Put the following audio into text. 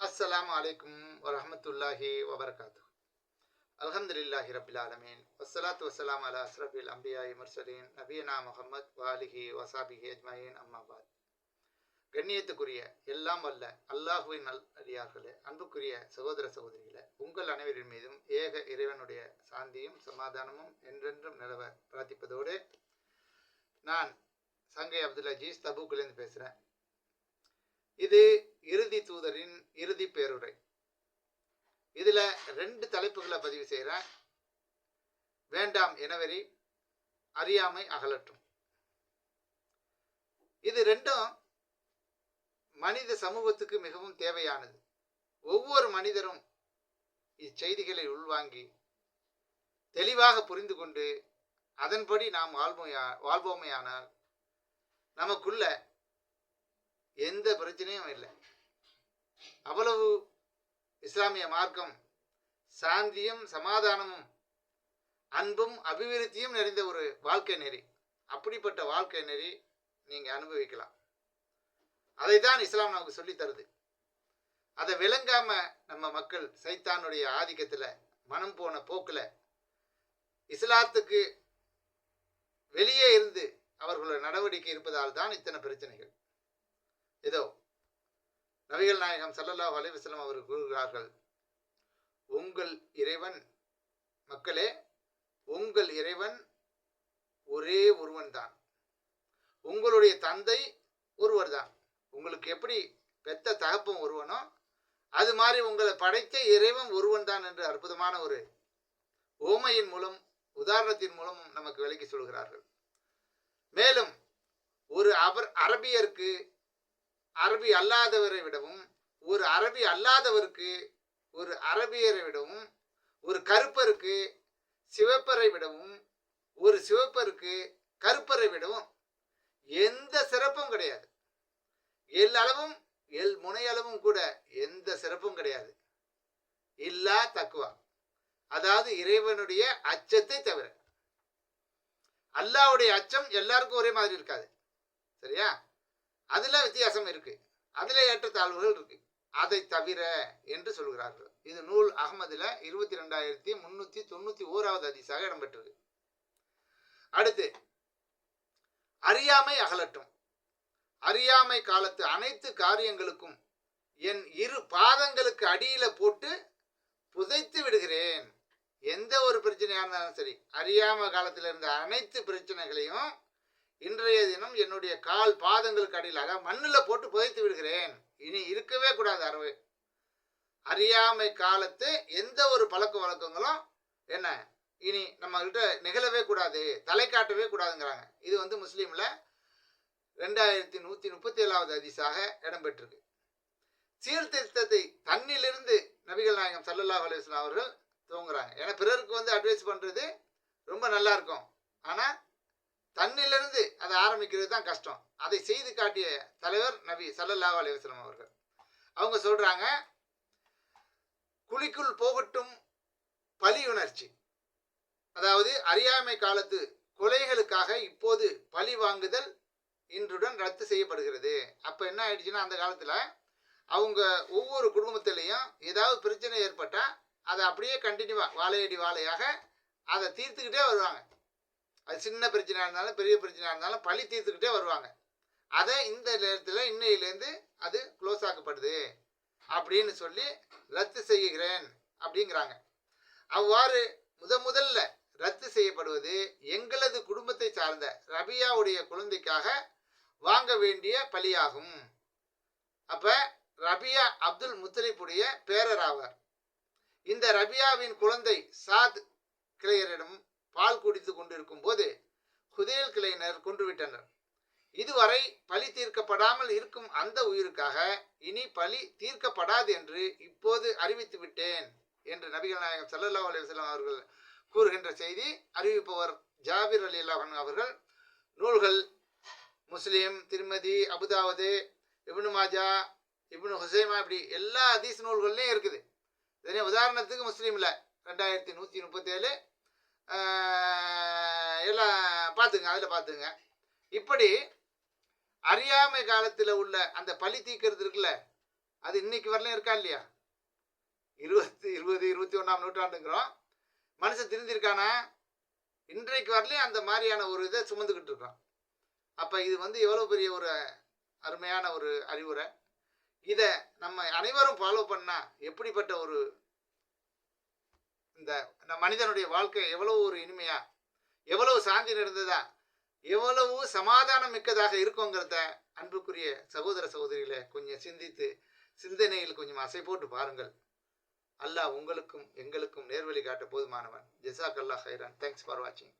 அஸ்ஸலாம் அலைக்கும் வரமத்துல்லாஹி வபர்காத்து அலமதுல்லாஹி ரபில் ஆலமீன். வசலாத்து வஸ்ஸலாம் அலா அஸ்ரபில் அம்பியாய் முர்சலீன். நபியனா முகமது வாலிஹி வசாபிஹி அஜ்மாயின். அம்மாபாத் கண்ணியத்துக்குரிய எல்லாம் வல்ல அல்லாஹுவின் நல் அடியார்களே அன்புக்குரிய சகோதர சகோதரிகளே உங்கள் அனைவரின் மீதும் ஏக இறைவனுடைய சாந்தியும் சமாதானமும் என்றென்றும் நிலவ பிரார்த்திப்பதோடு நான் சங்கை அப்துல்லா ஜீஸ் தபூக்கிலேருந்து பேசுகிறேன் இது இறுதி தூதரின் இறுதி பேருரை. இதில் ரெண்டு தலைப்புகளை பதிவு செய்கிறேன் வேண்டாம் எனவெறி அறியாமை அகலட்டும். இது ரெண்டும் மனித சமூகத்துக்கு மிகவும் தேவையானது. ஒவ்வொரு மனிதரும் இச்செய்திகளை உள்வாங்கி தெளிவாக புரிந்து கொண்டு அதன்படி நாம் வாழ்வோமையா வாழ்வோமையானால் நமக்குள்ள எந்த பிரச்சனையும் இல்லை. அவ்வளவு இஸ்லாமிய மார்க்கம் சாந்தியும் சமாதானமும் அன்பும் அபிவிருத்தியும் நிறைந்த ஒரு வாழ்க்கை நெறி. அப்படிப்பட்ட வாழ்க்கை நெறி நீங்கள் அனுபவிக்கலாம். அதைத்தான் இஸ்லாம் நமக்கு சொல்லி தருது. அதை விளங்காம நம்ம மக்கள் சைத்தானுடைய ஆதிக்கத்தில் மனம் போன போக்கில் இஸ்லாத்துக்கு வெளியே இருந்து அவர்களோட நடவடிக்கை இருப்பதால் தான் இத்தனை பிரச்சனைகள். இதோ நபிகள் நாயகம் சல்லல்லாஹ் அலிவசலம் அவர் கூறுகிறார்கள் உங்கள் இறைவன் மக்களே உங்கள் இறைவன் ஒரே ஒருவன் தான் உங்களுடைய தந்தை ஒருவர் தான் உங்களுக்கு எப்படி பெத்த தகப்பம் ஒருவனோ அது மாதிரி உங்களை படைத்த இறைவன் ஒருவன் தான் என்று அற்புதமான ஒரு ஓமையின் மூலம் உதாரணத்தின் மூலம் நமக்கு விளக்கி சொல்கிறார்கள். மேலும் ஒரு அவர் அரபியருக்கு அரபி அல்லாதவரை விடவும் ஒரு அரபி அல்லாதவருக்கு ஒரு அரபியரை விடவும் ஒரு கருப்பருக்கு சிவப்பரை விடவும் ஒரு சிவப்பருக்கு கருப்பரை விடவும் எந்த சிறப்பும் கிடையாது. எல் அளவும் எல் முனையளவும் கூட எந்த சிறப்பும் கிடையாது. இல்லா தக்குவா அதாவது இறைவனுடைய அச்சத்தை தவிர. அல்லாவுடைய அச்சம் எல்லாருக்கும் ஒரே மாதிரி இருக்காது. சரியா? அதில் வித்தியாசம் இருக்குது அதில் ஏற்றத்தாழ்வுகள் இருக்குது அதை தவிர என்று சொல்கிறார்கள். இது நூல் அகமதில் இருபத்தி ரெண்டாயிரத்தி முந்நூற்றி தொண்ணூற்றி ஓராவது அதிசாக இடம்பெற்றது. அடுத்து அறியாமை அகலட்டும். அறியாமை காலத்து அனைத்து காரியங்களுக்கும் என் இரு பாதங்களுக்கு அடியில் போட்டு புதைத்து விடுகிறேன். எந்த ஒரு பிரச்சனையாக இருந்தாலும் சரி அறியாம காலத்தில் இருந்த அனைத்து பிரச்சனைகளையும் இன்றைய தினம் என்னுடைய கால் பாதங்களுக்கு அடியில் அதாவது மண்ணில் போட்டு புதைத்து விடுகிறேன். இனி இருக்கவே கூடாது அறவே. அறியாமை காலத்து எந்த ஒரு பழக்க வழக்கங்களும் என்ன? இனி நம்மகிட்ட நிகழவே கூடாது தலை காட்டவே கூடாதுங்கிறாங்க. இது வந்து முஸ்லீமில் ரெண்டாயிரத்தி நூற்றி முப்பத்தி ஏழாவது அதிசாக இடம்பெற்றிருக்கு. சீர்திருத்தத்தை தன்னிலிருந்து நபிகள் நாயகம் சல்லல்லா அலுவலாம் அவர்கள் துவங்குறாங்க. ஏன்னா பிறருக்கு வந்து அட்வைஸ் பண்ணுறது ரொம்ப நல்லா இருக்கும். ஆனால் தன்னிலிருந்து அதை ஆரம்பிக்கிறது தான் கஷ்டம். அதை செய்து காட்டிய தலைவர் நபி சல்லல்லா அலிவஸ்லம் அவர்கள். அவங்க சொல்கிறாங்க குழிக்குள் போகட்டும் பலி உணர்ச்சி அதாவது அறியாமை காலத்து கொலைகளுக்காக இப்போது பழி வாங்குதல் இன்றுடன் ரத்து செய்யப்படுகிறது. அப்போ என்ன ஆயிடுச்சுன்னா அந்த காலத்தில் அவங்க ஒவ்வொரு குடும்பத்திலையும் ஏதாவது பிரச்சனை ஏற்பட்டால் அதை அப்படியே கண்டினியூவாக வாழையடி வாழையாக அதை தீர்த்துக்கிட்டே வருவாங்க. அது சின்ன பிரச்சனையாக இருந்தாலும் பெரிய பிரச்சனையாக இருந்தாலும் பழி தீர்த்துக்கிட்டே வருவாங்க. அதை இந்த நேரத்தில் இன்னையிலேருந்து அது க்ளோஸ் ஆக்கப்படுது. அப்படின்னு சொல்லி ரத்து செய்கிறேன் அப்படிங்கிறாங்க. அவ்வாறு முத முதல்ல ரத்து செய்யப்படுவது எங்களது குடும்பத்தை சார்ந்த ரபியாவுடைய குழந்தைக்காக வாங்க வேண்டிய பலியாகும். அப்ப ரபியா அப்துல் முத்தலிப்புடைய பேரர் ஆவார் இந்த ரபியாவின் குழந்தை சாத் கிளையரிடம் பால் குடித்து கொண்டிருக்கும் போது ஹுதேல் கிளையினர் கொன்றுவிட்டனர் இதுவரை பழி தீர்க்கப்படாமல் இருக்கும் அந்த உயிருக்காக இனி பழி தீர்க்கப்படாது என்று இப்போது அறிவித்து விட்டேன் என்று நபிகள் நாயகம் சல்லல்லா அலுவலாம் அவர்கள் கூறுகின்ற செய்தி அறிவிப்பவர் ஜாபிர் அலி அல்லாஹன் அவர்கள். நூல்கள் முஸ்லீம் திருமதி அபுதாவது இப்னு மாஜா இப்னு ஹுசைமா இப்படி எல்லா அதீஸ் நூல்கள்லையும் இருக்குது. இதனே உதாரணத்துக்கு முஸ்லீமில் ரெண்டாயிரத்தி நூற்றி முப்பத்தேழு எல்லாம் பார்த்துங்க அதில் பார்த்துங்க. இப்படி அறியாமை காலத்தில் உள்ள அந்த பழி தீக்கிறது இருக்குல்ல அது இன்னைக்கு வரலையும் இருக்கா இல்லையா? இருபத்தி இருபது இருபத்தி ஒன்றாம் நூற்றாண்டுங்கிறோம். மனுஷன் திருந்திருக்கானா? இன்றைக்கு வரலையும் அந்த மாதிரியான ஒரு இதை சுமந்துக்கிட்டு இருக்கோம் அப்போ இது வந்து எவ்வளோ பெரிய ஒரு அருமையான ஒரு அறிவுரை. இதை நம்ம அனைவரும் ஃபாலோ பண்ணால் எப்படிப்பட்ட ஒரு இந்த இந்த மனிதனுடைய வாழ்க்கை எவ்வளவு ஒரு இனிமையா? எவ்வளவு சாந்தி நிறைந்ததா? எவ்வளவு சமாதானம் மிக்கதாக இருக்குங்கிறத அன்புக்குரிய சகோதர சகோதரிகளை கொஞ்சம் சிந்தித்து சிந்தனையில் கொஞ்சம் அசை போட்டு பாருங்கள். அல்லாஹ் உங்களுக்கும் எங்களுக்கும் நேர்வழி காட்ட போதுமானவன். ஜெசாக் அல்லா ஹைரான் தேங்க்ஸ் ஃபார் வாட்சிங்